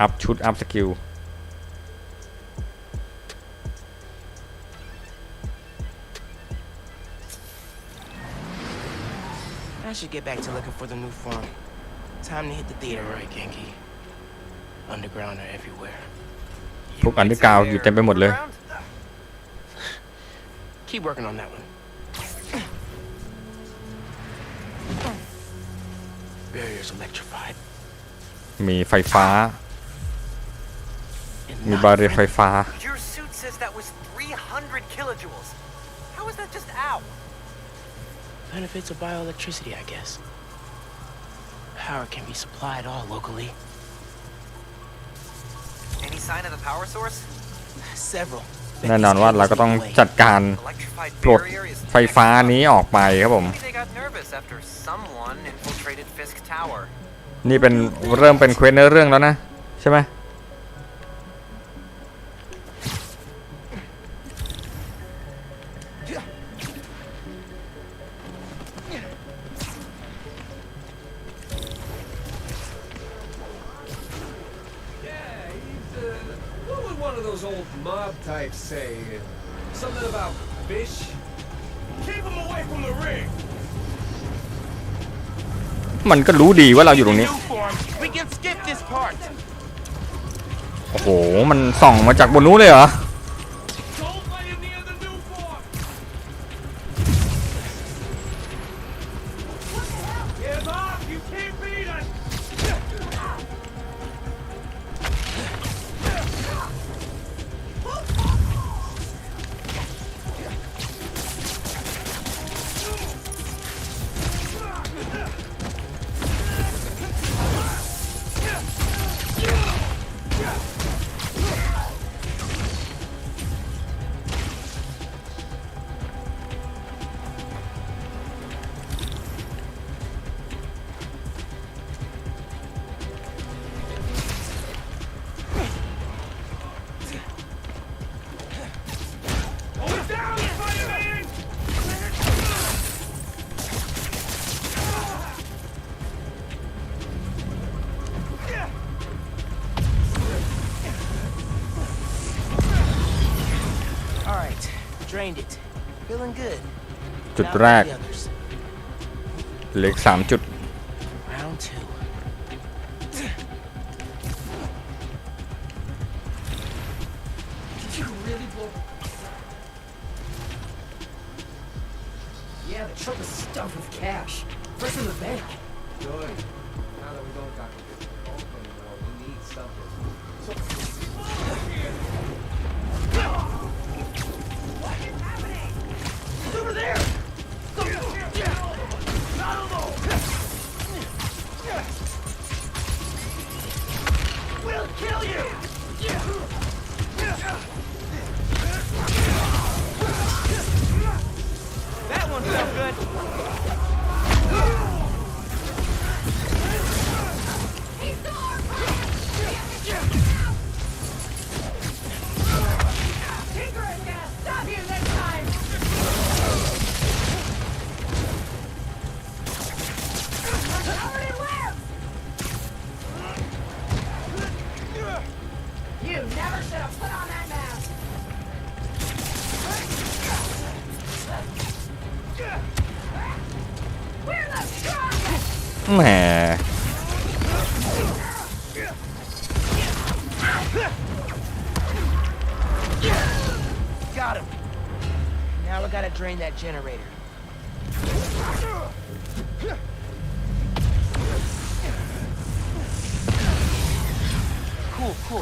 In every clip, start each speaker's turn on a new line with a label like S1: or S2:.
S1: อัพชุดอัพสกิลพวกอันดีกาวอยู่เต็มไปหมดเลยมีไฟฟ้ามีบาเรียไฟฟ้า Your suit says that was 300 kilojoules. How is that just out? Benefits of bioelectricity, I guess. Power can be supplied all locally. Any sign of the power source? Several. แน่นอนว่าเราก็ต้องจัดการ Electrified ปลด barrier is. ไฟฟ้านี้ออกไปครับผม Maybe they got nervous after someone infiltrated Fisk Tower. นี่เป็นเริ่มเป็นเควสเนื้อเรื่องแล้วนะใช่ไหม say something about fish. Keep him away from the ring. มันก็รู้ดีว่าเราอยู่ตรงนี้โอ้โหมันส่องมาจากบนนู้นเลยเหรอจุดแรกเหลือสามจุดแหม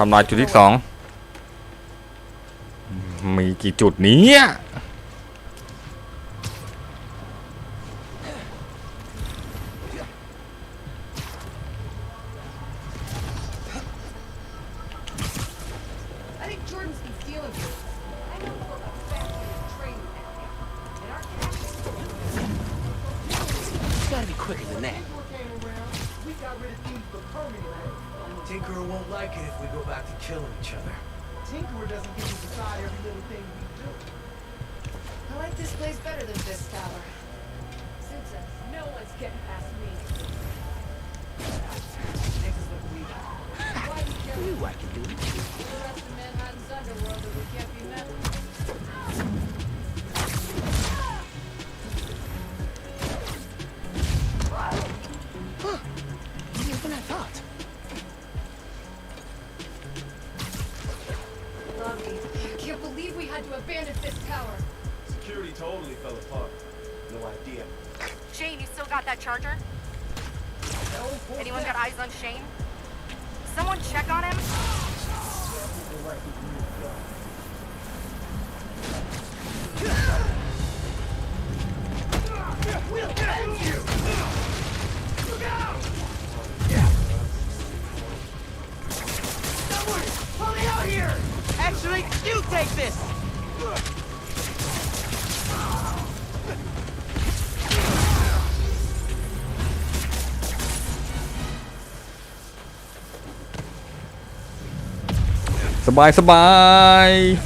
S1: ทำลายจุดที่สอง มีกี่จุดนี้ bigger than that. Tinkerer won't like it if we go back to killing each other. Tinkerer doesn't get to decide every little thing we do. I like this place better than this tower. Suits No one's getting past me. Niggas look weak. Why do you I could do it. The rest of Manhattan's underworld that we can't be met with. shot. Lobby, I can't believe we had to abandon this tower. Security totally fell apart. No idea. Shane, you still got that charger? No, Anyone got eyes on Shane? Someone check on him? We'll get you! Look out! Onward! Pull me out here! Actually, you take this! Bye, bye.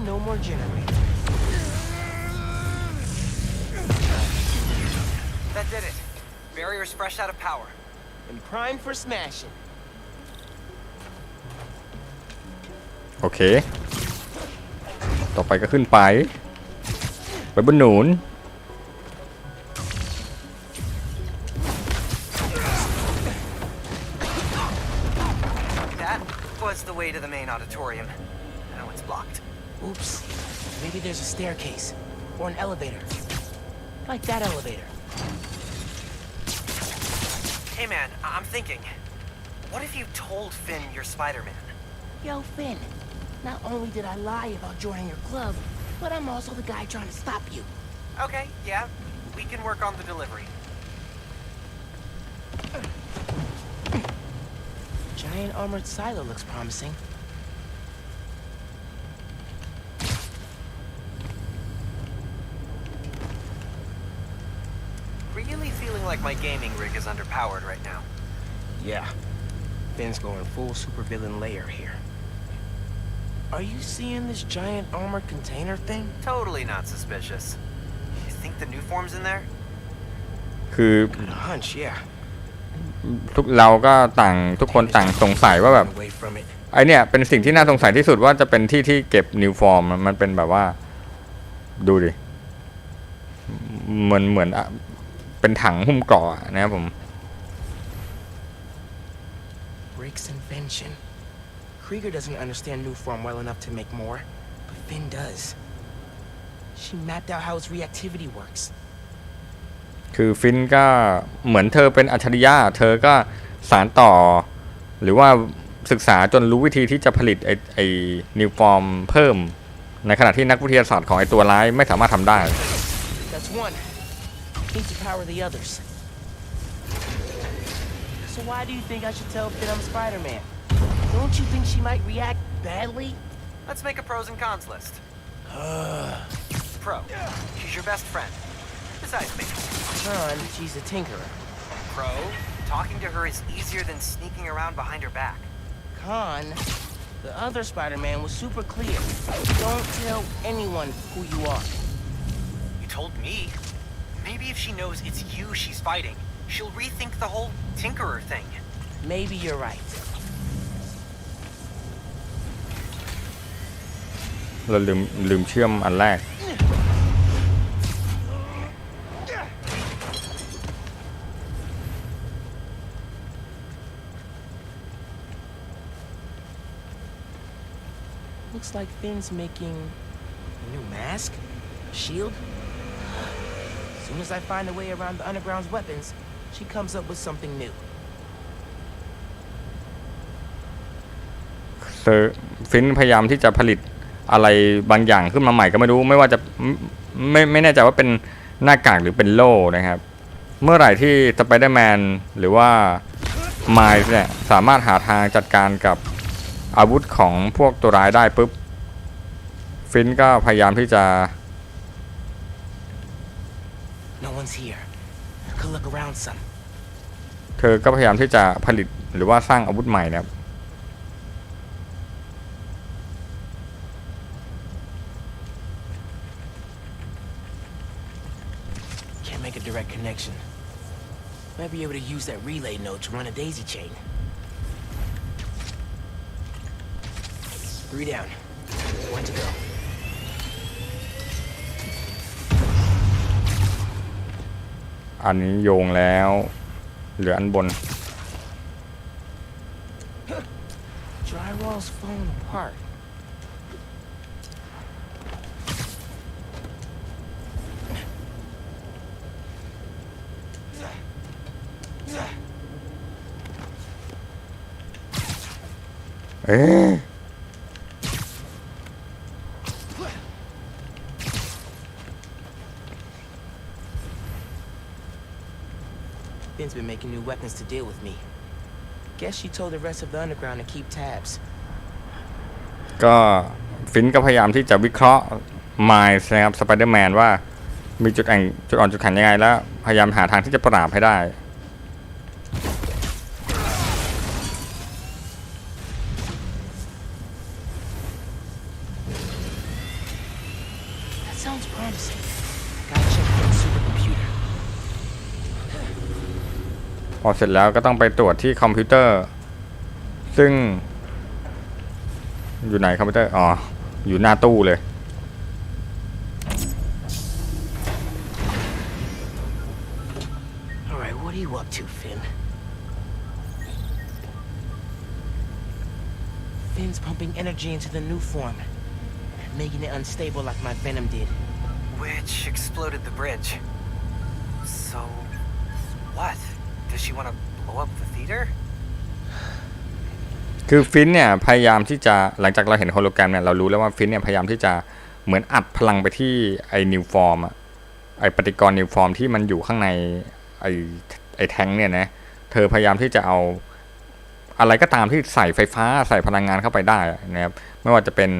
S2: no more generators. That did it. Barrier's fresh out of power. And prime for smashing.
S1: โอเค ต่อไปก็ขึ้นไปไปบนหนูน That was the way to the main auditorium. Now it's blocked. Oops. Maybe there's a staircase. Or an elevator. Like that elevator. Hey man, I I'm thinking. What if you told Finn you're Spider-Man? Yo, Finn. Not only did I lie about joining your club, but I'm also the guy trying to stop you. Okay, yeah. We can work on the delivery. Giant armored silo looks promising. like my gaming rig is underpowered right now. Yeah. Finn's going full supervillain layer here. Are you seeing this giant armor container thing? Totally not suspicious. You think the new form's in there? คือ hunch, yeah. ทุกเราก็ต่างทุกคนต่างสงสัยว่าแบบ ไอเนี่ยเป็นสิ่งที่น่าสงสัยที่สุดว่าจะเป็นที่ที่เก็บนิวฟอร์ม มันเป็นแบบว่าดูดิเหมือนเหมือนเป็นถังหุ้มกรอนะครับผม Rick's invention. Krieger doesn't understand new form well enough to make more, but Finn does. She mapped out how its reactivity works. คือฟินก็เหมือนเธอเป็นอัจฉริยะเธอก็สารต่อ หรือว่าศึกษาจนรู้วิธีที่จะผลิตไอ้ไอนิวฟอร์มเพิ่มในขณะที่นักวิทยาศาสตร์ของไอตัวร้ายไม่สามารถทำได้ Need to power the others. So why do you think I should tell Finn I'm Spider-Man? Don't you think she might react badly? Let's make a pros and cons list. Pro. She's your best friend. Besides me. Con, she's a
S3: tinkerer. Pro, talking to her is easier than sneaking around behind her back. Con, the other Spider-Man was super clear. Don't tell anyone who you are. You told me. Maybe if she knows it's you she's fighting, she'll rethink the whole Tinkerer thing. Maybe you're right.
S1: Looks like Finn's making a new mask? a Shield? soon as I find a way around the Underground's weapons, she comes up with something new. ธอฟินพยายามที่จะผลิตอะไรบางอย่างขึ้นมาใหม่ก็ไม่รู้ไม่ว่าจะไม่ไม่แน่ใจว่าเป็นหน้ากากหรือเป็นโล่นะครับ เมื่อไหร่ที่สไปเดอร์แมนหรือว่าไมล์เนี่ยสามารถหาทางจัดการกับอาวุธของพวกตัวร้ายได้ปุ๊บฟินก็พยายามที่จะ one's here. I could look around some. คือก็พยายามที่จะผลิตหรือว่าสร้างอาวุธใหม่นะครับ Can't make a direct connection. Might be able to use that relay node to run a daisy chain. Three down. อันนี้โยงแล้วเหลืออันบนเอ๊ะ She's been making new weapons to deal with me. Guess she told the rest of the underground to keep tabs. ก็ฟินก็พยายามที่จะวิเคราะห์มายนะครับสไปเดอร์แมนว่า มีจุดแอ่งจุดอ่อนจุดแข็งยังไง แล้ว พยายามหาทางที่จะปราบให้ได้พอเสร็จแล้วก็ต้องไปตรวจที่คอมพิวเตอร์ ซึ่งอยู่ไหนคอมพิวเตอร์อ๋ออยู่หน้าตู้เลยวิ่งพุ่งพลังงานเข้าสู่นิ what Does she want to blow up the theater? คือฟินเนี่ยพยายามที่จะหลังจากเราเห็นโฮโลแกรมเนี่ยเรารู้แล้วว่าฟินเนี่ยพยายามที่จะเหมือนอัดพลังไปที่ไอ้นิวฟอร์มอะไอ้ปฏิกรณ์นิวฟอร์มที่มันอยู่ข้างในไอ้ไอ้แทงเนี่ยนะเธอพยายามที่จะเอาอะไรก็ตามที่ใส่ไฟฟ้าใส่พลังงานเข้าไปได้นะครับไม่ว่าจะเป็น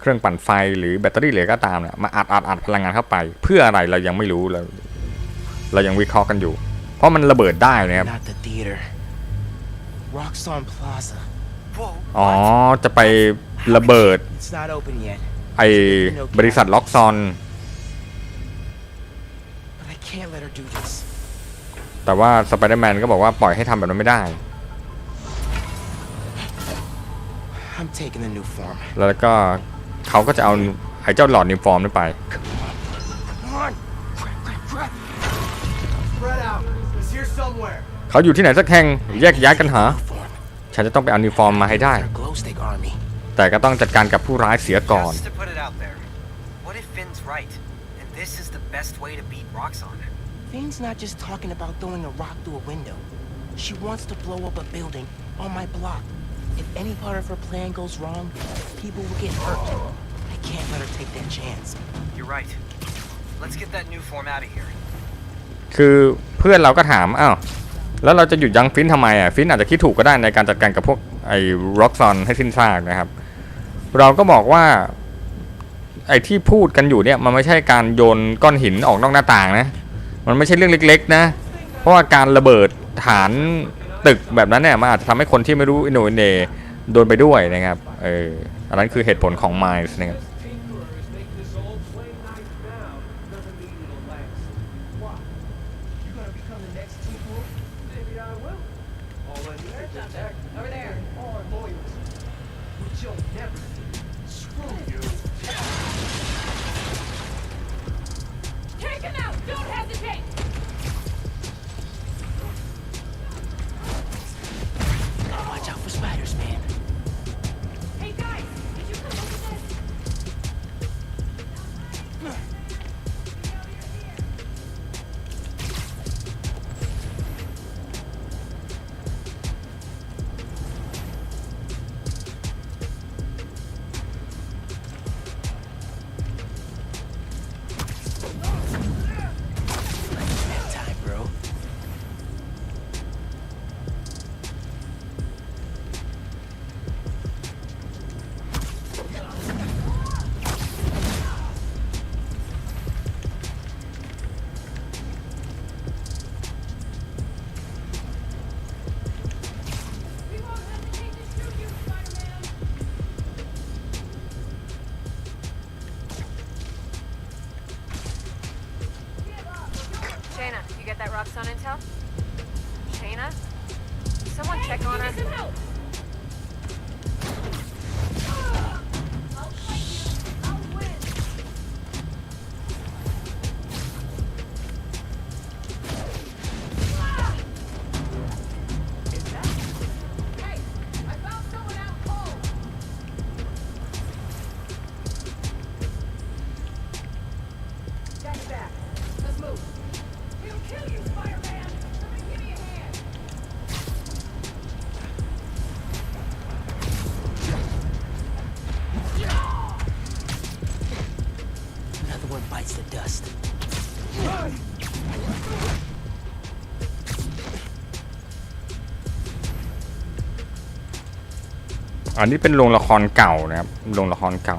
S1: เครื่องปั่นไฟ หรือแบตเตอรี่เหลือก็ตามเนี่ยมาอัดอัดอัดพลังงานเข้าไป เพื่ออะไรเรายังไม่รู้เราเรายังวิเคราะห์กันอยู่เพราะมันระเบิดได้นะครับอ๋อ จะไประเบิดไอ้บริษัทล็อกซอนแต่ว่าสไปเดอร์แมนก็บอกว่าปล่อยให้ทำแบบนั้นไม่ได้ แล้วก็เขาก็จะเอาไอ้เจ้าหลอดนิวฟอร์มนั้นไปขาอยู่ที่ไหนสักแห่งแยกย้ายกันหา ฉันจะต้องไปเอานิฟอร์มมาให้ได้ แต่ก็ต้องจัดการกับผู้ร้ายเสียก่อน คือเพื่อนเราก็ถามอ้าวแล้วเราจะหยุดยั้งฟินทำไมอ่ะฟินอาจจะคิดถูกก็ได้ในการจัดการกับพวกไอ้ร็อกซอน ให้สิ้นซากนะครับเราก็บอกว่าไอ้ที่พูดกันอยู่เนี่ยมันไม่ใช่การโยนก้อนหินออกนอกหน้าต่างนะมันไม่ใช่เรื่องเล็กๆนะเพราะว่าการระเบิดฐานตึกแบบนั้นเนี่ยมันอาจจะทำให้คนที่ไม่รู้อินโนเนโดนไปด้วยนะครับเอออันนั้นคือเหตุผลของไมล์นะครับอันนี้เป็นโรงละครเก่านะครับ โรงละครเก่า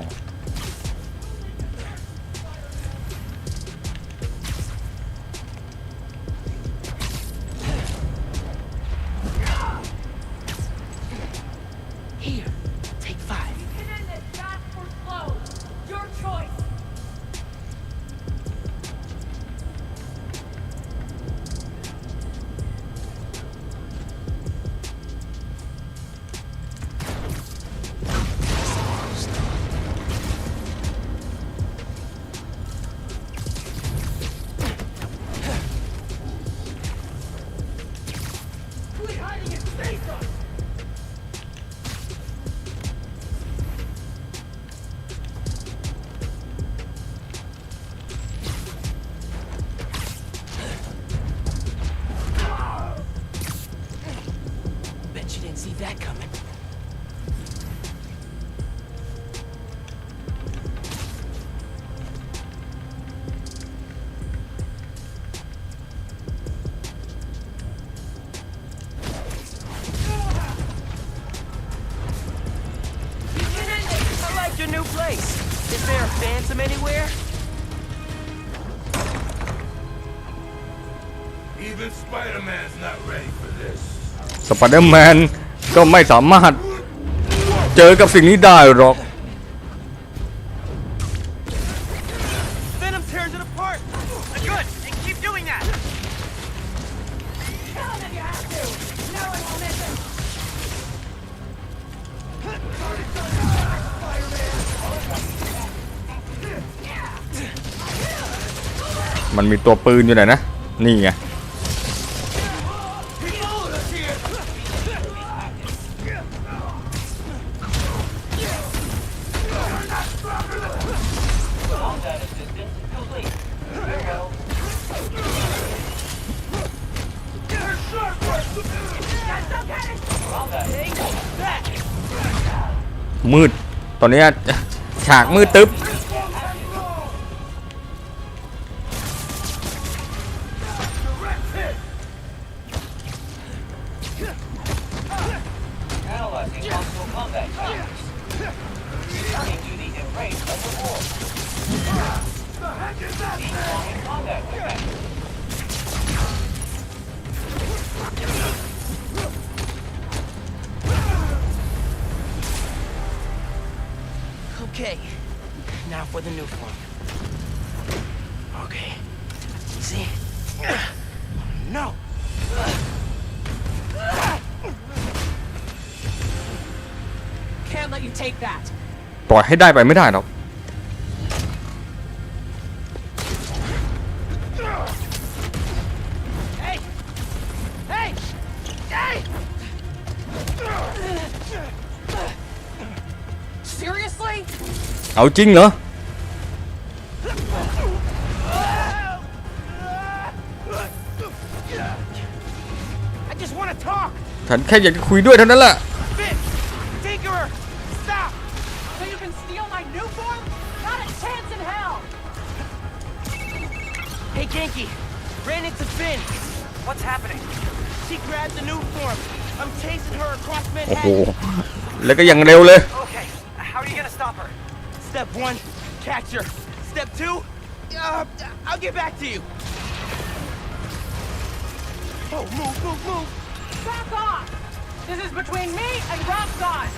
S1: I like your new place. Is there a phantom anywhere? Even Spider-Man's not ready for this. Spider-Man ก็ไม่สามารถเจอกับสิ่งนี้ได้หรอก มันมีตัวปืนอยู่ไหนนะ นี่ไงอนนี้ฉากมืดตึ๊บ Okay, now for the new form. Okay, see? No! Can't let you take that. ปล่อยให้ได้ไปไม่ได้หรอกเอาจริงเหรอ ฉันแค่อยากจะคุยด้วยเท่านั้นแหละโอ้โหแล้วก็ยังเร็วเลย get back to you! Oh, move, move, move! Back off! This is between me and Rob God!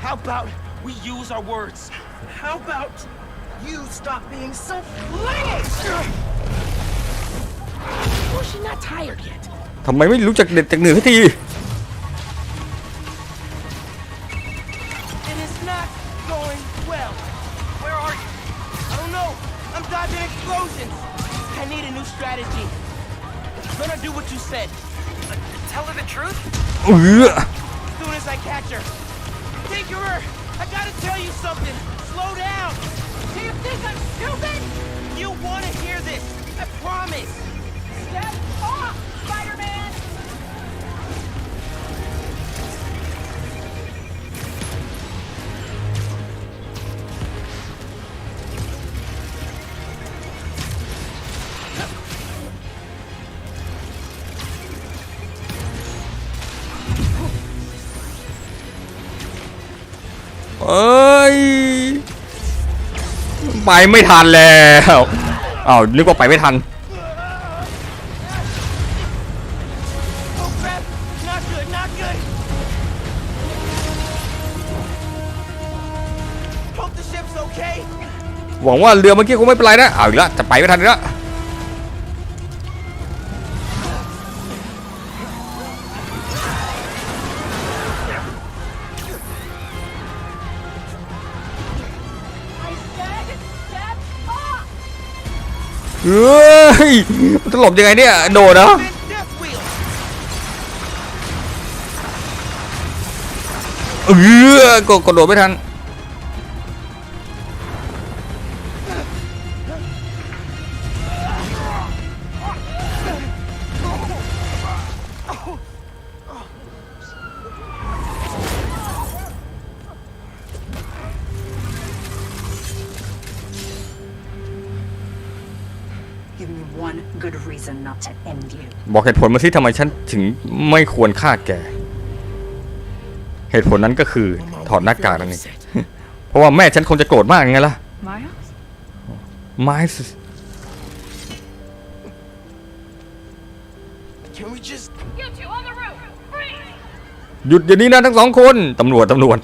S1: How about we use our words? How about you stop being so flingy? Well, she not tired yet. ทำไมไม่รู้จักเด็ดจากเหนือทีไปไม่ทันแล้วอ้าวนึกว่าไปไม่ทันหวังว่า เรือเมื่อกี้คงไม่เป็นไรนะอ้าวอีกแล้วจะไปไม่ทันอีกแล้วเฮ้ย มันจะหลบยังไงเนี่ย โดดนะเออกดกดโดดไม่ทันบอกเหตุผลมาสิทำไมฉันถึงไม่ควรฆ่าแกเหตุผลนั้นก็คือถอดหน้ากากนั่นเองเพราะว่าแม่ฉันคงจะโกรธมากไงล่ะไมส์ Can we just หยุดอย่างนี้นะทั้งสองคน ตำรวจตำรวจ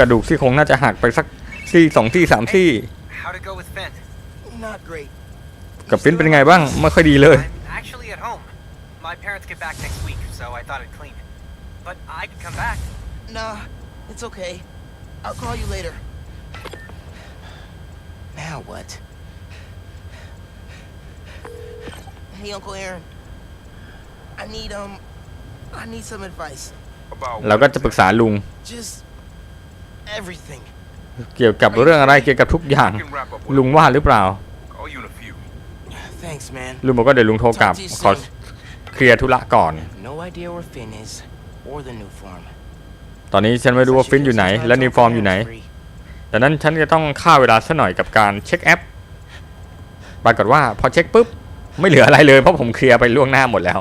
S1: กระดูกซี่โครงน่าจะหักไปสักซี่สองซี่สามซี่ กับฟินเป็นไงบ้างไม่ค่อยดีเลย My parents get back next week, so I thought I'd clean it. But I could come back. Nah, it's okay. I'll call you later. Now what? Hey, Uncle Aaron. I need um, I need some advice. เราก็จะปรึกษาลุง Just เกี่ยวกับเรื่องอะไร เกี่ยวกับทุกอย่าง ลุงว่าหรือเปล่า ลุงบอกก็เดี๋ยวลุงโทรกลับ ขอเคลียร์ธุระก่อน ตอนนี้ฉันไม่รู้ว่าฟินอยู่ไหน และนิวฟอร์มอยู่ไหน ดังนั้นฉันจะต้องฆ่าเวลาสักหน่อยกับการเช็คแอป ปรากฏว่าพอเช็คปุ๊บ ไม่เหลืออะไรเลยเพราะผมเคลียร์ไปล่วงหน้าหมดแล้ว